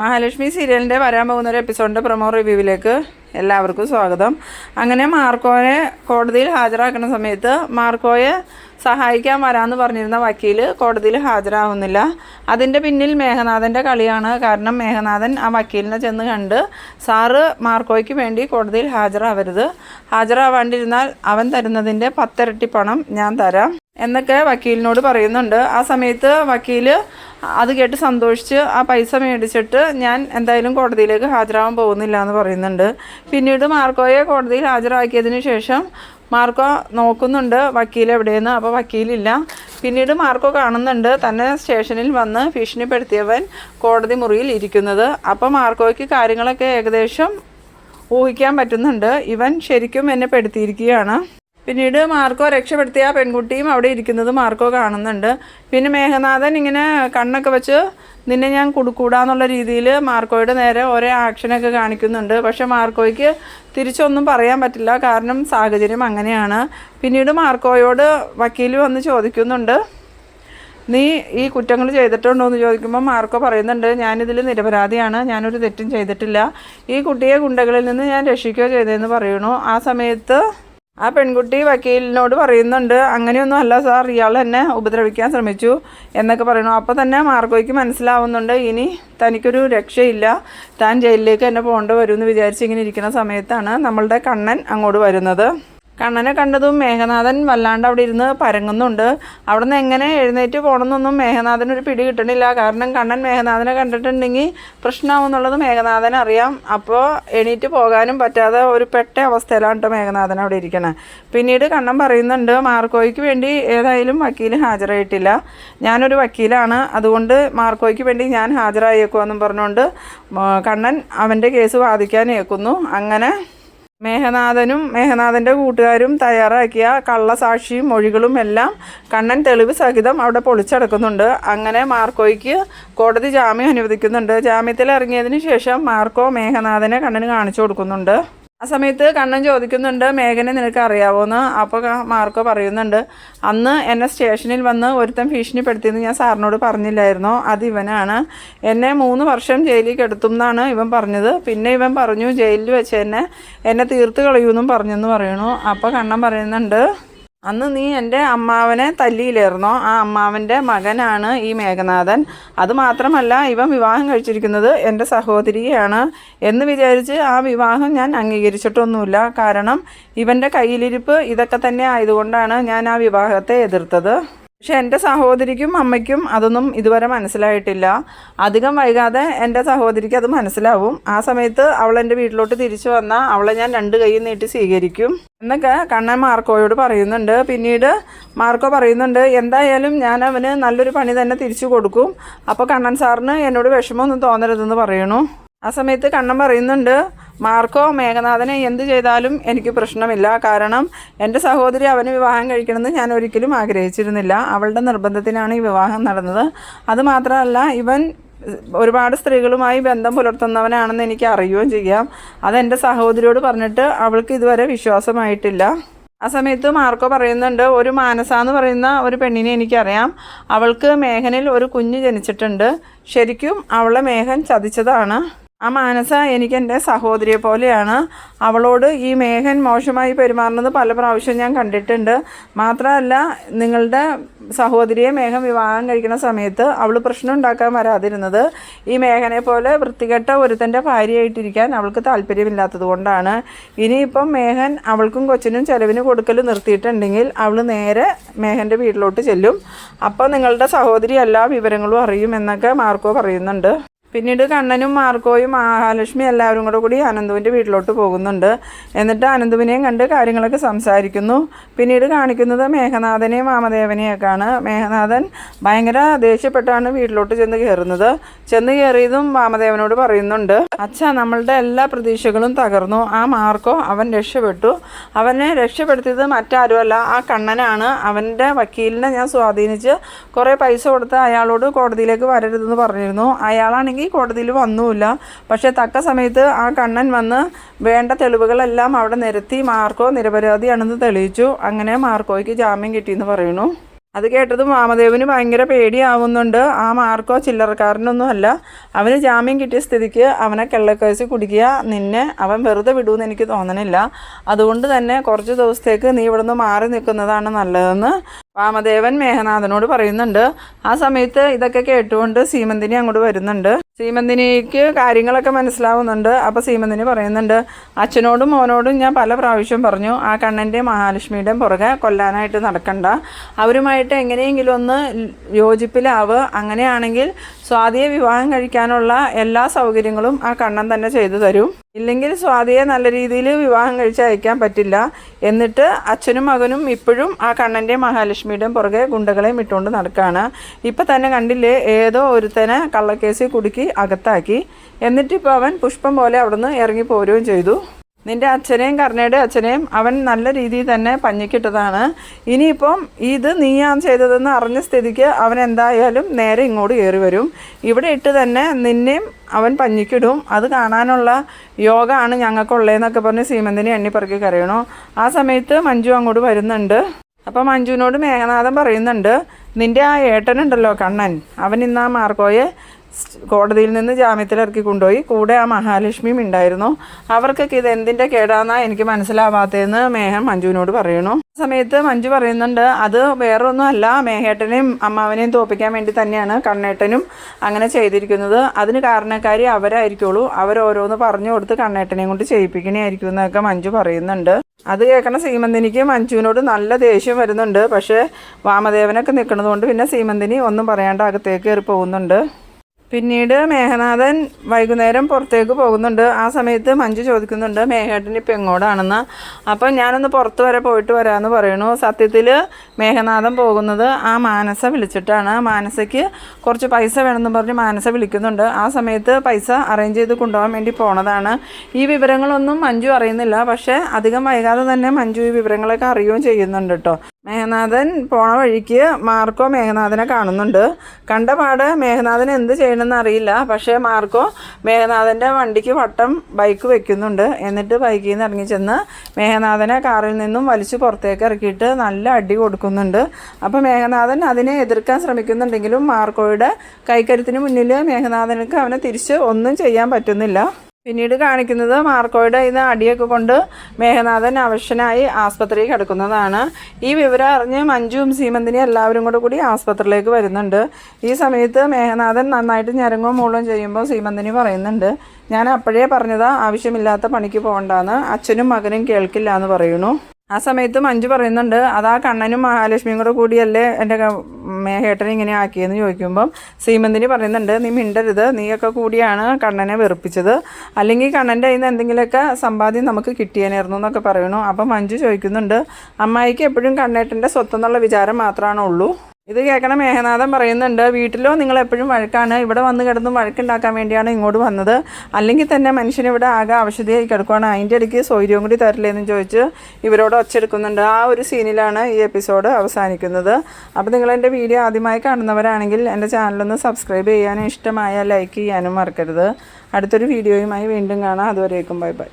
മഹാലക്ഷ്മി സീരിയലിന്റെ വരാൻ പോകുന്ന ഒരു എപ്പിസോഡിന്റെ പ്രൊമോ റിവ്യൂവിലേക്ക് എല്ലാവർക്കും സ്വാഗതം. അങ്ങനെ മാർക്കോയെ കോടതിയിൽ ഹാജരാക്കുന്ന സമയത്ത് മാർക്കോയെ സഹായിക്കാൻ വരാമെന്ന് പറഞ്ഞിരുന്ന വക്കീൽ കോടതിയിൽ ഹാജരാകുന്നില്ല അതിന്റെ പിന്നിൽ മേഘനാഥന്റെ കളിയാണ്. കാരണം മേഘനാഥൻ ആ വക്കീലിനെ ചെന്ന് കണ്ട് സാറ് മാർക്കോയ്ക്ക് വേണ്ടി കോടതിയിൽ ഹാജരാവരുത്. ഹാജരാവാണ്ടിരുന്നാൽ അവൻ തരുന്നതിന്റെ പത്തിരട്ടി പണം ഞാൻ തരാം എന്നൊക്കെ വക്കീലിനോട് പറയുന്നുണ്ട്. ആ സമയത്ത് വക്കീൽ അത് കേട്ട് സന്തോഷിച്ച് ആ പൈസ മേടിച്ചിട്ട് ഞാൻ എന്തായാലും കോടതിയിലേക്ക് ഹാജരാകാൻ പോകുന്നില്ല എന്ന് പറയുന്നുണ്ട്. പിന്നീട് മാർക്കോയെ കോടതിയിൽ ഹാജരാക്കിയതിന് ശേഷം മാർക്കോ നോക്കുന്നുണ്ട് വക്കീൽ എവിടെയെന്ന് അപ്പോൾ വക്കീലില്ല. പിന്നീട് മാർക്കോ കാണുന്നുണ്ട് തന്നെ സ്റ്റേഷനിൽ വന്ന് ഭീഷണിപ്പെടുത്തിയവൻ കോടതി മുറിയിൽ ഇരിക്കുന്നത്. അപ്പോൾ മാർക്കോയ്ക്ക് കാര്യങ്ങളൊക്കെ ഏകദേശം ഊഹിക്കാൻ പറ്റുന്നുണ്ട്. ഇവൻ ശരിക്കും എന്നെ പെടുത്തിയിരിക്കുകയാണ്. പിന്നീട് മാർക്കോ രക്ഷപ്പെടുത്തിയ പെൺകുട്ടിയും അവിടെ ഇരിക്കുന്നത് മാർക്കോ കാണുന്നുണ്ട്. പിന്നെ മേഘനാഥൻ ഇങ്ങനെ കണ്ണൊക്കെ വെച്ച് നിന്നെ ഞാൻ കൊടുക്കൂടാന്നുള്ള രീതിയിൽ മാർക്കോയുടെ നേരെ ഓരോ ആക്ഷനൊക്കെ കാണിക്കുന്നുണ്ട്. പക്ഷെ മാർക്കോയ്ക്ക് തിരിച്ചൊന്നും പറയാൻ പറ്റില്ല. കാരണം സാഹചര്യം അങ്ങനെയാണ്. പിന്നീട് മാർക്കോയോട് വക്കീൽ വന്ന് ചോദിക്കുന്നുണ്ട്. നീ ഈ കുറ്റങ്ങൾ ചെയ്തിട്ടുണ്ടോ? എന്ന് ചോദിക്കുമ്പോൾ മാർക്കോ പറയുന്നുണ്ട് ഞാനിതിൽ നിരപരാധിയാണ്. ഞാനൊരു തെറ്റും ചെയ്തിട്ടില്ല. ഈ കുട്ടിയെ ഗുണ്ടകളിൽ നിന്ന് ഞാൻ രക്ഷിക്കുകയോ ചെയ്തതെന്ന് പറയണു. ആ സമയത്ത് ആ പെൺകുട്ടി വക്കീലിനോട് പറയുന്നുണ്ട് അങ്ങനെയൊന്നും അല്ല സാർ ഇയാൾ എന്നെ ഉപദ്രവിക്കാൻ ശ്രമിച്ചു എന്നൊക്കെ പറയണു അപ്പോൾ തന്നെ മാർഗോയ്ക്ക് മനസ്സിലാവുന്നുണ്ട് ഇനി തനിക്കൊരു രക്ഷയില്ല താൻ ജയിലിലേക്ക് എന്നെ പോകേണ്ടി വരുമെന്ന് വിചാരിച്ച് ഇങ്ങനെ ഇരിക്കുന്ന സമയത്താണ് നമ്മളുടെ കണ്ണൻ അങ്ങോട്ട് വരുന്നത്. കണ്ണനെ കണ്ടതും മേഘനാഥൻ വല്ലാണ്ട് അവിടെ ഇരുന്ന് പരങ്ങുന്നുണ്ട്. അവിടെ നിന്ന് എങ്ങനെ എഴുന്നേറ്റ് പോകണമെന്നൊന്നും മേഘനാഥനൊരു പിടി കിട്ടണില്ല. കാരണം കണ്ണൻ മേഘനാഥനെ കണ്ടിട്ടുണ്ടെങ്കിൽ പ്രശ്നമാവുന്നുള്ളത് മേഘനാഥൻ അറിയാം. അപ്പോൾ എണീറ്റ് പോകാനും പറ്റാതെ ഒരു പെട്ട അവസ്ഥയിലാണ് കേട്ടോ മേഘനാഥൻ അവിടെ ഇരിക്കണേ. പിന്നീട് കണ്ണൻ പറയുന്നുണ്ട് മാർക്കോയ്ക്ക് വേണ്ടി ഏതായാലും വക്കീൽ ഹാജരായിട്ടില്ല. ഞാനൊരു വക്കീലാണ്. അതുകൊണ്ട് മാർക്കോയ്ക്ക് വേണ്ടി ഞാൻ ഹാജരായേക്കുമെന്നും പറഞ്ഞുകൊണ്ട് കണ്ണൻ അവന്റെ കേസ് വാദിക്കാൻ ഏൽക്കുന്നു. അങ്ങനെ മേഘനാഥനും മേഘനാഥന്റെ കൂട്ടുകാരും തയ്യാറാക്കിയ കള്ളസാക്ഷിയും മൊഴികളും എല്ലാം കണ്ണൻ തെളിവ് സഹിതം അവിടെ പൊളിച്ചടക്കുന്നുണ്ട്. അങ്ങനെ മാർക്കോയ്ക്ക് കോടതി ജാമ്യം അനുവദിക്കുന്നുണ്ട്. ജാമ്യത്തിൽ ഇറങ്ങിയതിന് ശേഷം മാർക്കോ മേഘനാഥനെ കണ്ണന് കാണിച്ചു കൊടുക്കുന്നുണ്ട്. ആ സമയത്ത് കണ്ണൻ ചോദിക്കുന്നുണ്ട് മേഘനെ നിനക്ക് അറിയാവോന്ന് അപ്പോൾ മാർക്കോ പറയുന്നുണ്ട് അന്ന് എന്നെ സ്റ്റേഷനിൽ വന്ന് ഒരുത്തൻ ഭീഷണിപ്പെടുത്തിയെന്ന് ഞാൻ സാറിനോട് പറഞ്ഞില്ലായിരുന്നോ? അത് ഇവനാണ്. എന്നെ മൂന്ന് വർഷം ജയിലിൽ കെടുത്തും എന്നാണ് ഇവൻ പറഞ്ഞത്. പിന്നെ ഇവൻ പറഞ്ഞു ജയിലിൽ വെച്ച് എന്നെ എന്നെ തീർത്ത് കളയൂന്നും പറഞ്ഞെന്ന് പറയണു. അപ്പോൾ കണ്ണൻ പറയുന്നുണ്ട് അന്ന് നീ എന്റെ അമ്മാവനെ തല്ലിയിലേർന്നോ ആ അമ്മാവന്റെ മകനാണ് ഈ മേഘനാഥൻ. അതുമാത്രമല്ല ഇവൻ വിവാഹം കഴിച്ചിരിക്കുന്നത് എന്റെ സഹോദരിയാണ് എന്ന് വിചാരിച്ച് ആ വിവാഹം ഞാൻ അംഗീകരിച്ചിട്ടൊന്നുമില്ല. കാരണം ഇവന്റെ കയ്യിലിരിപ്പ് ഇതൊക്കെ തന്നെ ആയതുകൊണ്ടാണ് ഞാൻ ആ വിവാഹത്തെ എതിർത്തത്. പക്ഷെ എന്റെ സഹോദരിക്കും അമ്മയ്ക്കും അതൊന്നും ഇതുവരെ മനസ്സിലായിട്ടില്ല. അധികം വൈകാതെ എന്റെ സഹോദരിക്ക് അത് മനസ്സിലാവും. ആ സമയത്ത് അവൾ എന്റെ വീട്ടിലോട്ട് തിരിച്ചു വന്നാൽ അവളെ ഞാൻ രണ്ട് കൈ നീട്ടി സ്വീകരിക്കും. എന്നൊക്കെ കണ്ണൻ മാർക്കോയോട് പറയുന്നുണ്ട്. പിന്നീട് മാർക്കോ പറയുന്നുണ്ട് എന്തായാലും ഞാൻ അവന് നല്ലൊരു പണി തന്നെ തിരിച്ചു കൊടുക്കും. അപ്പോൾ കണ്ണൻ സാറിന് എന്നോട് വിഷമമൊന്നും തോന്നരുതെന്ന് പറയണു. ആ സമയത്ത് കണ്ണൻ പറയുന്നുണ്ട് മാർക്കോ മേഘനാഥനെ എന്ത് ചെയ്താലും എനിക്ക് പ്രശ്നമില്ല. കാരണം എന്റെ സഹോദരി അവന് വിവാഹം കഴിക്കണമെന്ന് ഞാൻ ഒരിക്കലും ആഗ്രഹിച്ചിരുന്നില്ല. അവളുടെ നിർബന്ധത്തിനാണ് ഈ വിവാഹം നടന്നത്. അതുമാത്രമല്ല ഇവൻ ഒരുപാട് സ്ത്രീകളുമായി ബന്ധം പുലർത്തുന്നവനാണെന്ന് എനിക്ക് അറിയുകയും ചെയ്യാം. അതെന്റെ സഹോദരിയോട് പറഞ്ഞിട്ട് അവൾക്ക് ഇതുവരെ വിശ്വാസമായിട്ടില്ല. ആ സമയത്ത് മാർക്കോ പറയുന്നുണ്ട് ഒരു മാനസ എന്ന് പറയുന്ന ഒരു പെണ്ണിനെ എനിക്കറിയാം. അവൾക്ക് മേഘനിൽ ഒരു കുഞ്ഞ് ജനിച്ചിട്ടുണ്ട്. ശരിക്കും അവളെ മേഘൻ ചതിച്ചതാണ്. ആ മാനസ എനിക്ക് എന്റെ സഹോദരിയെ പോലെയാണ്. അവളോട് ഈ മേഘൻ മോശമായി പെരുമാറുന്നത് പല പ്രാവശ്യം ഞാൻ കണ്ടിട്ടുണ്ട്. മാത്രമല്ല നിങ്ങളുടെ സഹോദരിയെ മേഘൻ വിവാഹം കഴിക്കുന്ന സമയത്ത് അവൾ പ്രശ്നം ഉണ്ടാക്കാൻ വരാതിരുന്നത് ഈ മേഘനെ പോലെ വൃത്തികെട്ട ഒരുത്തന്റെ ഭാര്യയായിട്ടിരിക്കാൻ അവൾക്ക് താല്പര്യമില്ലാത്തത് കൊണ്ടാണ്. ഇനിയിപ്പം മേഘൻ അവൾക്കും കൊച്ചിനും ചെലവിന് കൊടുക്കൽ നിർത്തിയിട്ടുണ്ടെങ്കിൽ അവൾ നേരെ മേഘന്റെ വീട്ടിലോട്ട് ചെല്ലും. അപ്പോൾ നിങ്ങളുടെ സഹോദരി എല്ലാ വിവരങ്ങളും അറിയും എന്നൊക്കെ മാർക്കോ പറയുന്നുണ്ട്. പിന്നീട് കണ്ണനും മാർക്കോയും മഹാലക്ഷ്മി എല്ലാവരും കൂടെ കൂടി അനന്തുവിന്റെ വീട്ടിലോട്ട് പോകുന്നുണ്ട്. എന്നിട്ട് അനന്തുവിനെയും കണ്ട് കാര്യങ്ങളൊക്കെ സംസാരിക്കുന്നു. പിന്നീട് കാണിക്കുന്നത് മേഘനാഥനെയും വാമദേവനെയൊക്കെയാണ്. മേഘനാഥൻ ഭയങ്കര ദേഷ്യപ്പെട്ടാണ് വീട്ടിലോട്ട് ചെന്ന് കയറുന്നത്. ചെന്ന് കയറിയതും വാമദേവനോട് പറയുന്നുണ്ട്. അച്ഛ നമ്മളുടെ എല്ലാ പ്രതീക്ഷകളും തകർന്നു. ആ മാർക്കോ അവൻ രക്ഷപ്പെട്ടു. അവനെ രക്ഷപ്പെടുത്തിയത് മറ്റാരുമല്ല ആ കണ്ണനാണ്. അവന്റെ വക്കീലിനെ ഞാൻ സ്വാധീനിച്ച് കുറേ പൈസ കൊടുത്ത് അയാളോട് കോടതിയിലേക്ക് വരരുതെന്ന് പറഞ്ഞിരുന്നു. അയാളാണെങ്കിൽ കോടതിയിൽ വന്നുമില്ല. പക്ഷേ തക്ക സമയത്ത് ആ കണ്ണൻ വന്ന് വേണ്ട തെളിവുകളെല്ലാം അവിടെ നിരത്തി മാർക്കോ നിരപരാധിയാണെന്ന് തെളിയിച്ചു. അങ്ങനെ മാർക്കോയ്ക്ക് ജാമ്യം കിട്ടിയെന്ന് പറയുന്നു. അത് കേട്ടത് വാമദേവന് ഭയങ്കര പേടിയാവുന്നുണ്ട്. ആ മാർക്കോ ചില്ലറക്കാരനൊന്നും അല്ല. അവന് ജാമ്യം കിട്ടിയ സ്ഥിതിക്ക് അവനെ കെള്ളക്കേസ് കുടിക്കുക നിന്നെ അവൻ വെറുതെ വിടുമെന്ന് എനിക്ക് തോന്നണില്ല. അതുകൊണ്ട് തന്നെ കുറച്ച് ദിവസത്തേക്ക് നീ ഇവിടുന്ന് മാറി നിൽക്കുന്നതാണ് നല്ലതെന്ന് വാമദേവൻ മേഘനാഥനോട് പറയുന്നുണ്ട്. ആ സമയത്ത് ഇതൊക്കെ കേട്ടുകൊണ്ട് സീമന്തിനി അങ്ങോട്ട് വരുന്നുണ്ട്. സീമന്തിനിക്ക് കാര്യങ്ങളൊക്കെ മനസ്സിലാവുന്നുണ്ട്. അപ്പോൾ സീമന്തിനി പറയുന്നുണ്ട് അച്ഛനോടും മോനോടും ഞാൻ പല പ്രാവശ്യം പറഞ്ഞു ആ കണ്ണന്റെയും മഹാലക്ഷ്മിയുടെയും പുറകെ കൊല്ലാനായിട്ട് നടക്കണ്ട. അവരുമായിട്ട് എങ്ങനെയെങ്കിലും ഒന്ന് യോജിപ്പിലാവ്. അങ്ങനെയാണെങ്കിൽ സ്വാതിയെ വിവാഹം കഴിക്കാനുള്ള എല്ലാ സൗകര്യങ്ങളും ആ കണ്ണൻ തന്നെ ചെയ്തു തരും. ഇല്ലെങ്കിൽ സ്വാതിയെ നല്ല രീതിയിൽ വിവാഹം കഴിച്ച് അയക്കാൻ പറ്റില്ല. എന്നിട്ട് അച്ഛനും മകനും ഇപ്പോഴും ആ കണ്ണന്റെയും മഹാലക്ഷ്മിയുടെയും പുറകെ ഗുണ്ടകളെയും ഇട്ടുകൊണ്ട് നടക്കുകയാണ് ഇപ്പം തന്നെ കണ്ടില്ലേ ഏതോ ഒരുത്തനെ കള്ളക്കേസിൽ കുടുക്കി അകത്താക്കി. എന്നിട്ടിപ്പോൾ അവൻ പുഷ്പം പോലെ അവിടുന്ന് ഇറങ്ങി പോരുകയും ചെയ്തു. നിന്റെ അച്ഛനെയും കർണയുടെ അച്ഛനെയും അവൻ നല്ല രീതിയിൽ തന്നെ പഞ്ഞിക്കിട്ടതാണ്. ഇനിയിപ്പം ഇത് നീയാണ് ചെയ്തതെന്ന് അറിഞ്ഞ സ്ഥിതിക്ക് അവൻ എന്തായാലും നേരെ ഇങ്ങോട്ട് കയറി വരും. ഇവിടെ ഇട്ട് തന്നെ നിന്നെയും അവൻ പഞ്ഞിക്കിടും. അത് കാണാനുള്ള യോഗമാണ് ഞങ്ങൾക്കുള്ളതെന്നൊക്കെ പറഞ്ഞ് സീമന്തിനെ എണ്ണിപ്പറക്കി കരയണു. ആ സമയത്ത് മഞ്ജു അങ്ങോട്ട് വരുന്നുണ്ട്. അപ്പം മഞ്ജുവിനോട് മേഘനാഥൻ പറയുന്നുണ്ട് നിന്റെ ആ ഏട്ടനുണ്ടല്ലോ കണ്ണൻ. അവൻ ഇന്ന് ആ മാർക്കോയെ കോടതിയിൽ നിന്ന് ജാമ്യത്തിലിറക്കി കൊണ്ടുപോയി. കൂടെ ആ മഹാലക്ഷ്മിയും ഉണ്ടായിരുന്നു. അവർക്കൊക്കെ ഇത് എന്തിന്റെ കേടാന്നാ എനിക്ക് മനസ്സിലാവാത്തതെന്ന് മേഹൻ മഞ്ജുവിനോട് പറയണു സമയത്ത് മഞ്ജു പറയുന്നുണ്ട് അത് വേറൊന്നും അല്ല മേഹേട്ടനെയും അമ്മാവനെയും തോപ്പിക്കാൻ വേണ്ടി തന്നെയാണ് കണ്ണേട്ടനും അങ്ങനെ ചെയ്തിരിക്കുന്നത്. അതിന് കാരണക്കാരി അവരായിരിക്കുള്ളൂ. അവരോരോന്ന് പറഞ്ഞു കൊടുത്ത് കണ്ണേട്ടനെയും കൊണ്ട് ചെയ്യിപ്പിക്കണേ ആയിരിക്കും എന്നൊക്കെ മഞ്ജു പറയുന്നുണ്ട്. അത് കേൾക്കണ സീമന്തിനിക്ക് മഞ്ജുവിനോട് നല്ല ദേഷ്യം വരുന്നുണ്ട്. പക്ഷേ വാമദേവനൊക്കെ നിൽക്കുന്നതുകൊണ്ട് പിന്നെ സീമന്തിനി ഒന്നും പറയാണ്ട് അകത്തേക്ക് കയറി പോകുന്നുണ്ട് പിന്നീട് മേഘനാഥൻ വൈകുന്നേരം പുറത്തേക്ക് പോകുന്നുണ്ട്. ആ സമയത്ത് മഞ്ജു ചോദിക്കുന്നുണ്ട് മേഘേട്ടൻ ഇപ്പം എങ്ങോട്ടാണെന്ന്? അപ്പം ഞാനൊന്ന് പുറത്ത് വരെ പോയിട്ട് വരാമെന്ന് പറയണു സത്യത്തിൽ മേഘനാഥൻ പോകുന്നത് ആ മാനസ വിളിച്ചിട്ടാണ്. മാനസയ്ക്ക് കുറച്ച് പൈസ വേണമെന്ന് പറഞ്ഞ് മാനസ വിളിക്കുന്നുണ്ട്. ആ സമയത്ത് പൈസ അറേഞ്ച് ചെയ്ത് കൊണ്ടുപോകാൻ വേണ്ടി പോണതാണ്. ഈ വിവരങ്ങളൊന്നും മഞ്ജു അറിയുന്നില്ല. പക്ഷേ അധികം വൈകാതെ തന്നെ മഞ്ജു ഈ വിവരങ്ങളൊക്കെ അറിയുകയും ചെയ്യുന്നുണ്ട് കേട്ടോ മേഘനാഥൻ പോണ വഴിക്ക് മാർക്കോ മേഘനാഥനെ കാണുന്നുണ്ട്. കണ്ട പാട് മേഘനാഥൻ എന്ത് ചെയ്യണമെന്ന് അറിയില്ല. പക്ഷേ മാർക്കോ മേഘനാഥന്റെ വണ്ടിക്ക് വട്ടം ബൈക്ക് വെക്കുന്നുണ്ട്. എന്നിട്ട് ബൈക്കിൽ നിന്ന് ഇറങ്ങി ചെന്ന് മേഘനാഥനെ കാറിൽ നിന്നും വലിച്ചു പുറത്തേക്ക് ഇറക്കിയിട്ട് നല്ല അടി കൊടുക്കുന്നുണ്ട്. അപ്പോൾ മേഘനാഥൻ അതിനെ എതിർക്കാൻ ശ്രമിക്കുന്നുണ്ടെങ്കിലും മാർക്കോയുടെ കൈക്കരുത്തിന് മുന്നിൽ മേഘനാഥനക്ക് അവനെ തിരിച്ച് ഒന്നും ചെയ്യാൻ പറ്റുന്നില്ല. പിന്നീട് കാണിക്കുന്നത് മാർക്കോയുടെ ഇന്ന് അടിയൊക്കെ കൊണ്ട് മേഘനാഥൻ അവശനായി ആസ്പത്രിയിൽ കിടക്കുന്നതാണ്. ഈ വിവരം അറിഞ്ഞ് മഞ്ജുവും സീമന്തിനും എല്ലാവരും കൂടെ കൂടി ആസ്പത്രിയിലേക്ക് വരുന്നുണ്ട്. ഈ സമയത്ത് മേഘനാഥൻ നന്നായിട്ട് ഞരങ്ങും മൂളും ചെയ്യുമ്പോൾ സീമന്തിനി പറയുന്നുണ്ട് ഞാൻ അപ്പോഴേ പറഞ്ഞതാ ആവശ്യമില്ലാത്ത പണിക്ക് പോകണ്ടെന്ന്. അച്ഛനും മകനും കേൾക്കില്ല എന്ന് പറയുന്നു. ആ സമയത്ത് മഞ്ജു പറയുന്നുണ്ട് അത് ആ കണ്ണനും മഹാലക്ഷ്മിയും കൂടെ കൂടിയല്ലേ എന്റെ മേഹേട്ടനെ ഇങ്ങനെ ആക്കിയെന്ന് ചോദിക്കുമ്പം സീമന്തിനി പറയുന്നുണ്ട് നീ മിണ്ടരുത് നീയൊക്കെ കൂടിയാണ് കണ്ണനെ വെറുപ്പിച്ചത്. അല്ലെങ്കിൽ കണ്ണന്റെ കയ്യിൽ നിന്ന് എന്തെങ്കിലുമൊക്കെ സമ്പാദ്യം നമുക്ക് കിട്ടിയേനായിരുന്നു എന്നൊക്കെ പറയണു. അപ്പം മഞ്ജു ചോദിക്കുന്നുണ്ട് അമ്മായിക്ക് എപ്പോഴും കണ്ണേട്ടന്റെ സ്വത്തെന്നുള്ള വിചാരം മാത്രമാണേ ഉള്ളൂ ഇത് കേൾക്കണ മേഘനാഥൻ പറയുന്നുണ്ട് വീട്ടിലോ? നിങ്ങൾ എപ്പോഴും വഴക്കാണ്. ഇവിടെ വന്ന് കിടന്ന് വഴക്കുണ്ടാക്കാൻ വേണ്ടിയാണ് ഇങ്ങോട്ട് വന്നത്. അല്ലെങ്കിൽ തന്നെ മനുഷ്യൻ ഇവിടെ ആകെ അവശതയായി കിടക്കുകയാണ് അതിന്റെ ഇടയ്ക്ക് സൗര്യവും കൂടി തരില്ലേന്ന് ചോദിച്ച് ഇവരോട് ഒച്ചെടുക്കുന്നുണ്ട് ആ ഒരു സീനിലാണ് ഈ എപ്പിസോഡ് അവസാനിക്കുന്നത്. അപ്പോൾ നിങ്ങൾ എന്റെ വീഡിയോ ആദ്യമായി കാണുന്നവരാണെങ്കിൽ എന്റെ ചാനലൊന്ന് സബ്സ്ക്രൈബ് ചെയ്യാനും ഇഷ്ടമായ ലൈക്ക് ചെയ്യാനും മറക്കരുത്. അടുത്തൊരു വീഡിയോയുമായി വീണ്ടും കാണാം. അതുവരേക്കും ബൈ ബൈ.